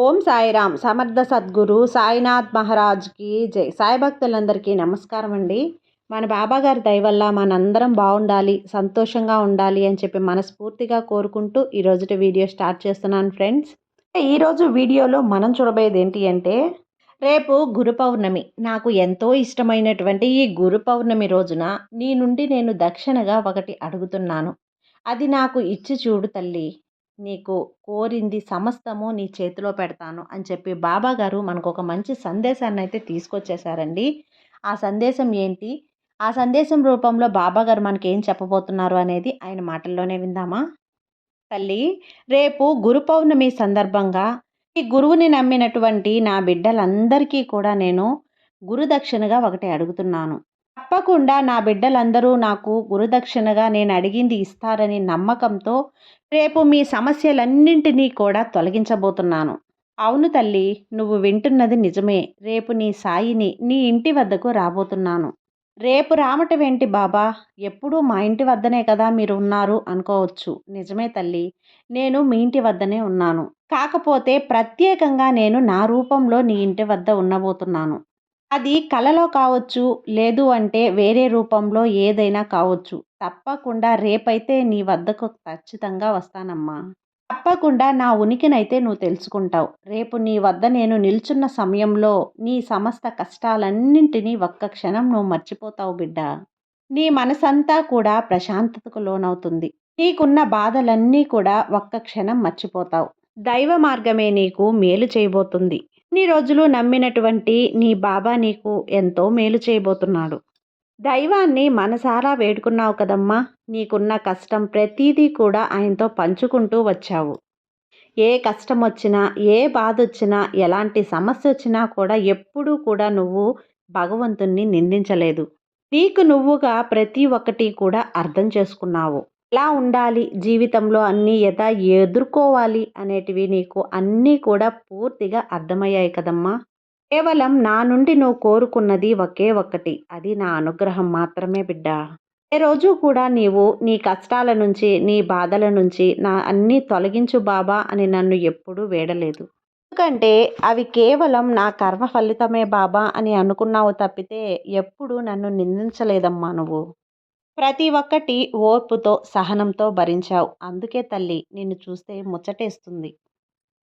ఓం సాయిరామ్. సమర్థ సద్గురు సాయినాథ్ మహారాజ్కి జై. సాయి భక్తులందరికీ నమస్కారం అండి. మన బాబాగారి దయవల్ల మనందరం బాగుండాలి సంతోషంగా ఉండాలి అని చెప్పి మనస్ఫూర్తిగా కోరుకుంటూ ఈరోజుటి వీడియో స్టార్ట్ చేస్తున్నాను ఫ్రెండ్స్. ఈరోజు వీడియోలో మనం చూడబోయేది ఏంటి అంటే రేపు గురు పౌర్ణమి. నాకు ఎంతో ఇష్టమైనటువంటి ఈ గురు పౌర్ణమి రోజున నీ నుండి నేను దక్షిణగా ఒకటి అడుగుతున్నాను. అది నాకు ఇచ్చి చూడు తల్లి. నీకు కోరింది సమస్తము నీ చేతిలో పెడతాను అని చెప్పి బాబా గారు మనకు ఒక మంచి సందేశాన్ని అయితే తీసుకొచ్చేసారండి. ఆ సందేశం ఏంటి? ఆ సందేశం రూపంలో బాబా గారు మనకి ఏం చెప్పబోతున్నారు అనేది ఆయన మాటల్లోనే విందామా? తల్లి రేపు గురు పౌర్ణమి సందర్భంగా ఈ గురువుని నమ్మినటువంటి నా బిడ్డలందరికీ కూడా నేను గురుదక్షిణగా ఒకటి అడుగుతున్నాను. తప్పకుండా నా బిడ్డలందరూ నాకు గురుదక్షిణగా నేను అడిగింది ఇస్తారని నమ్మకంతో రేపు మీ సమస్యలన్నింటినీ కూడా తొలగించబోతున్నాను. అవును తల్లి నువ్వు వింటున్నది నిజమే. రేపు నీ సాయిని నీ ఇంటి వద్దకు రాబోతున్నాను. రేపు రామటమేంటి బాబా? ఎప్పుడూ మా ఇంటి వద్దనే కదా మీరు ఉన్నారు అనుకోవచ్చు. నిజమే తల్లి నేను మీ ఇంటి వద్దనే ఉన్నాను. కాకపోతే ప్రత్యేకంగా నేను నా రూపంలో నీ ఇంటి వద్ద ఉండబోతున్నాను. అది కలలో కావచ్చు లేదు అంటే వేరే రూపంలో ఏదైనా కావచ్చు. తప్పకుండా రేపైతే నీ వద్దకు ఖచ్చితంగా వస్తానమ్మా. తప్పకుండా నా ఉనికినైతే నువ్వు తెలుసుకుంటావు. రేపు నీ వద్ద నేను నిల్చున్న సమయంలో నీ సమస్త కష్టాలన్నింటినీ ఒక్క క్షణం నువ్వు మర్చిపోతావు బిడ్డ. నీ మనసంతా కూడా ప్రశాంతతకు లోనవుతుంది. నీకున్న బాధలన్నీ కూడా ఒక్క క్షణం మర్చిపోతావు. దైవ మార్గమే నీకు మేలు చేయబోతుంది. ఇన్ని రోజులు నమ్మినటువంటి నీ బాబా నీకు ఎంతో మేలు చేయబోతున్నాడు. దైవాన్ని మనసారా వేడుకున్నావు కదమ్మా. నీకున్న కష్టం ప్రతీదీ కూడా ఆయనతో పంచుకుంటూ వచ్చావు. ఏ కష్టం వచ్చినా ఏ బాధ వచ్చినా ఎలాంటి సమస్య వచ్చినా కూడా ఎప్పుడూ కూడా నువ్వు భగవంతుణ్ణి నిందించలేదు. నీకు నువ్వుగా ప్రతి ఒక్కటి కూడా అర్థం చేసుకున్నావు. ఎలా ఉండాలి? జీవితంలో అన్నీ ఎలా ఎదుర్కోవాలి అనేటివి నీకు అన్నీ కూడా పూర్తిగా అర్థమయ్యాయి కదమ్మా. కేవలం నా నుండి నువ్వు కోరుకున్నది ఒకే ఒక్కటి. అది నా అనుగ్రహం మాత్రమే బిడ్డ. ఏ రోజు కూడా నీవు నీ కష్టాల నుంచి నీ బాధల నుంచి నా అన్నీ తొలగించు బాబా అని నన్ను ఎప్పుడూ వేడలేదు. ఎందుకంటే అవి కేవలం నా కర్మ ఫలితమే బాబా అని అనుకున్నావు తప్పితే ఎప్పుడు నన్ను నిందించలేదమ్మా నువ్వు. ప్రతి ఒక్కటి ఓర్పుతో సహనంతో భరించావు. అందుకే తల్లి నిన్ను చూస్తే ముచ్చటేస్తుంది.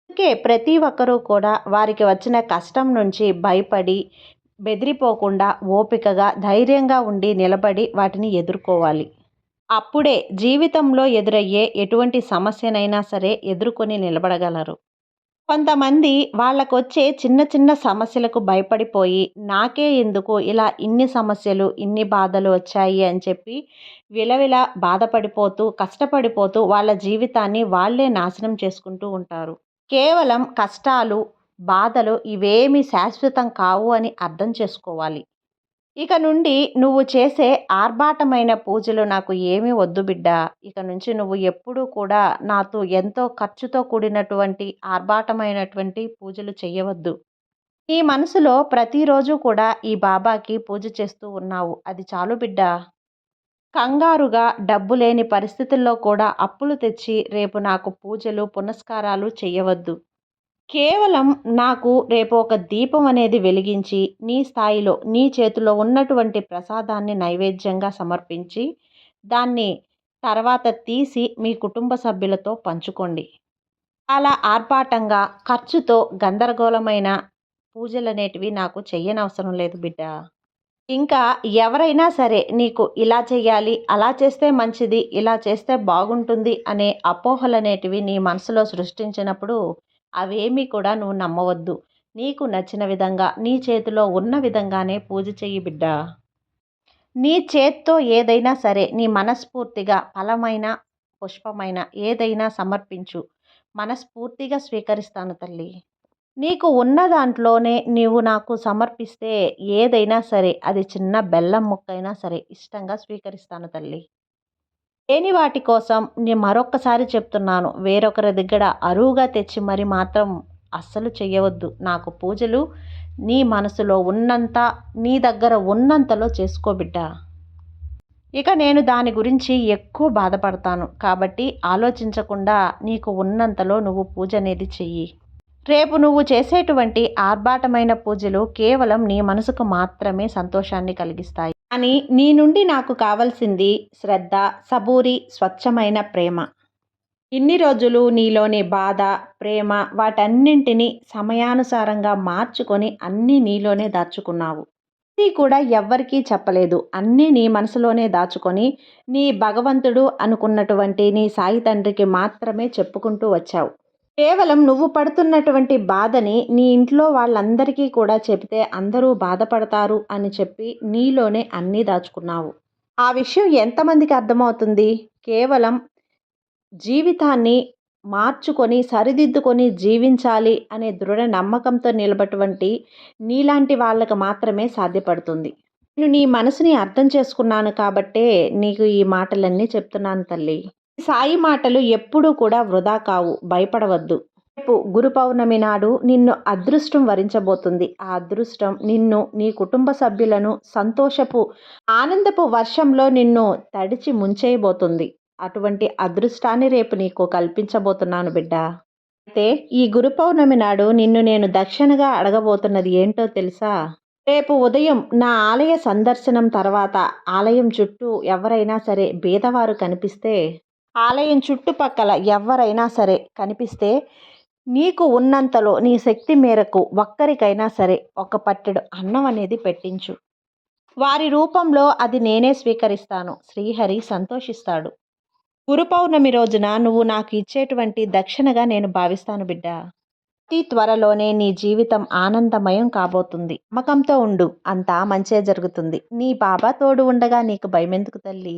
అందుకే ప్రతి ఒక్కరూ కూడా వారికి వచ్చిన కష్టం నుంచి భయపడి బెదిరిపోకుండా ఓపికగా ధైర్యంగా ఉండి నిలబడి వాటిని ఎదుర్కోవాలి. అప్పుడే జీవితంలో ఎదురయ్యే ఎటువంటి సమస్యనైనా సరే ఎదుర్కొని నిలబడగలరు. కొంతమంది వాళ్ళకొచ్చే చిన్న చిన్న సమస్యలకు భయపడిపోయి నాకే ఎందుకు ఇలా ఇన్ని సమస్యలు ఇన్ని బాధలు వచ్చాయి అని చెప్పి విలవిల బాధపడిపోతూ కష్టపడిపోతూ వాళ్ళ జీవితాన్ని వాళ్ళే నాశనం చేసుకుంటూ ఉంటారు. కేవలం కష్టాలు బాధలు ఇవేమి శాశ్వతం కావు అని అర్థం చేసుకోవాలి. ఇక నుండి నువ్వు చేసే ఆర్భాటమైన పూజలు నాకు ఏమీ వద్దు బిడ్డ. ఇక నుంచి నువ్వు ఎప్పుడూ కూడా నాతో ఎంతో ఖర్చుతో కూడినటువంటి ఆర్భాటమైనటువంటి పూజలు చేయవద్దు నీ మనసులో ప్రతిరోజు కూడా ఈ బాబాకి పూజ చేస్తూ ఉన్నావు. అది చాలు బిడ్డ. కంగారుగా డబ్బు లేని పరిస్థితుల్లో కూడా అప్పులు తెచ్చి రేపు నాకు పూజలు పునస్కారాలు చేయవద్దు కేవలం నాకు రేపు ఒక దీపం అనేది వెలిగించి నీ స్థాయిలో నీ చేతిలో ఉన్నటువంటి ప్రసాదాన్ని నైవేద్యంగా సమర్పించి దాన్ని తర్వాత తీసి మీ కుటుంబ సభ్యులతో పంచుకోండి. అలా ఆర్భాటంగా ఖర్చుతో గందరగోళమైన పూజలు అనేటివి నాకు చెయ్యనవసరం లేదు బిడ్డ. ఇంకా ఎవరైనా సరే నీకు ఇలా చేయాలి అలా చేస్తే మంచిది ఇలా చేస్తే బాగుంటుంది అనే అపోహలు అనేటివి నీ మనసులో సృష్టించినప్పుడు అవేమీ కూడా నువ్వు నమ్మవద్దు. నీకు నచ్చిన విధంగా నీ చేతిలో ఉన్న విధంగానే పూజ చెయ్యి బిడ్డ. నీ చేత్తో ఏదైనా సరే నీ మనస్ఫూర్తిగా ఫలమైన పుష్పమైన ఏదైనా సమర్పించు. మనస్ఫూర్తిగా స్వీకరిస్తాను తల్లి. నీకు ఉన్న దాంట్లోనే నీవు నాకు సమర్పిస్తే ఏదైనా సరే అది చిన్న బెల్లం ముక్కైనా సరే ఇష్టంగా స్వీకరిస్తాను తల్లి. లేని వాటి కోసం నేను మరొక్కసారి చెప్తున్నాను. వేరొకరి దగ్గర అరువుగా తెచ్చి మరి మాత్రం అస్సలు చేయవద్దు నాకు పూజలు నీ మనసులో ఉన్నంత నీ దగ్గర ఉన్నంతలో చేసుకోబిడ్డ ఇక నేను దాని గురించి ఎక్కువ బాధపడతాను. కాబట్టి ఆలోచించకుండా నీకు ఉన్నంతలో నువ్వు పూజ అనేది చెయ్యి. రేపు నువ్వు చేసేటువంటి ఆర్భాటమైన పూజలు కేవలం నీ మనసుకు మాత్రమే సంతోషాన్ని కలిగిస్తాయి. కానీ నీ నుండి నాకు కావలసింది శ్రద్ధ సబూరి స్వచ్ఛమైన ప్రేమ. ఇన్ని రోజులు నీలోని బాధ ప్రేమ వాటన్నింటినీ సమయానుసారంగా మార్చుకొని అన్నీ నీలోనే దాచుకున్నావు. ఇది కూడా ఎవ్వరికీ చెప్పలేదు. అన్నీ నీ మనసులోనే దాచుకొని నీ భగవంతుడు అనుకున్నటువంటి నీ సాయి తండ్రికి మాత్రమే చెప్పుకుంటూ వచ్చావు. కేవలం నువ్వు పడుతున్నటువంటి బాధని నీ ఇంట్లో వాళ్ళందరికీ కూడా చెబితే అందరూ బాధపడతారు అని చెప్పి నీలోనే అన్నీ దాచుకున్నావు. ఆ విషయం ఎంతమందికి అర్థమవుతుంది? కేవలం జీవితాన్ని మార్చుకొని సరిదిద్దుకొని జీవించాలి అనే దృఢ నమ్మకంతో నిలబటువంటి నీలాంటి వాళ్ళకు మాత్రమే సాధ్యపడుతుంది. నేను నీ మనసుని అర్థం చేసుకున్నాను కాబట్టే నీకు ఈ మాటలన్నీ చెప్తున్నాను తల్లి. సాయి మాటలు ఎప్పుడూ కూడా వృధా కావు భయపడవద్దు. రేపు గురు పౌర్ణమి నాడు నిన్ను అదృష్టం వరించబోతుంది. ఆ అదృష్టం నిన్ను నీ కుటుంబ సభ్యులను సంతోషపు ఆనందపు వర్షంలో నిన్ను తడిచి ముంచేయబోతుంది. అటువంటి అదృష్టాన్ని రేపు నీకు కల్పించబోతున్నాను బిడ్డ. అయితే ఈ గురు పౌర్ణమి నాడు నిన్ను నేను దక్షిణగా అడగబోతున్నది ఏంటో తెలుసా? రేపు ఉదయం నా ఆలయ సందర్శనం తర్వాత ఆలయం చుట్టూ ఎవరైనా సరే బీదవారు కనిపిస్తే ఆలయం చుట్టుపక్కల ఎవరైనా సరే కనిపిస్తే నీకు ఉన్నంతలో నీ శక్తి మేరకు ఒక్కరికైనా సరే ఒక పట్టెడు అన్నం అనేది పెట్టించు. వారి రూపంలో అది నేనే స్వీకరిస్తాను. శ్రీహరి సంతోషిస్తాడు. గురు పౌర్ణమి రోజున నువ్వు నాకు ఇచ్చేటువంటి దక్షిణగా నేను భావిస్తాను బిడ్డ. అతి త్వరలోనే నీ జీవితం ఆనందమయం కాబోతుంది. నమ్మకంతో ఉండు. అంతా మంచే జరుగుతుంది. నీ బాబా తోడు ఉండగా నీకు భయమెందుకు తల్లి?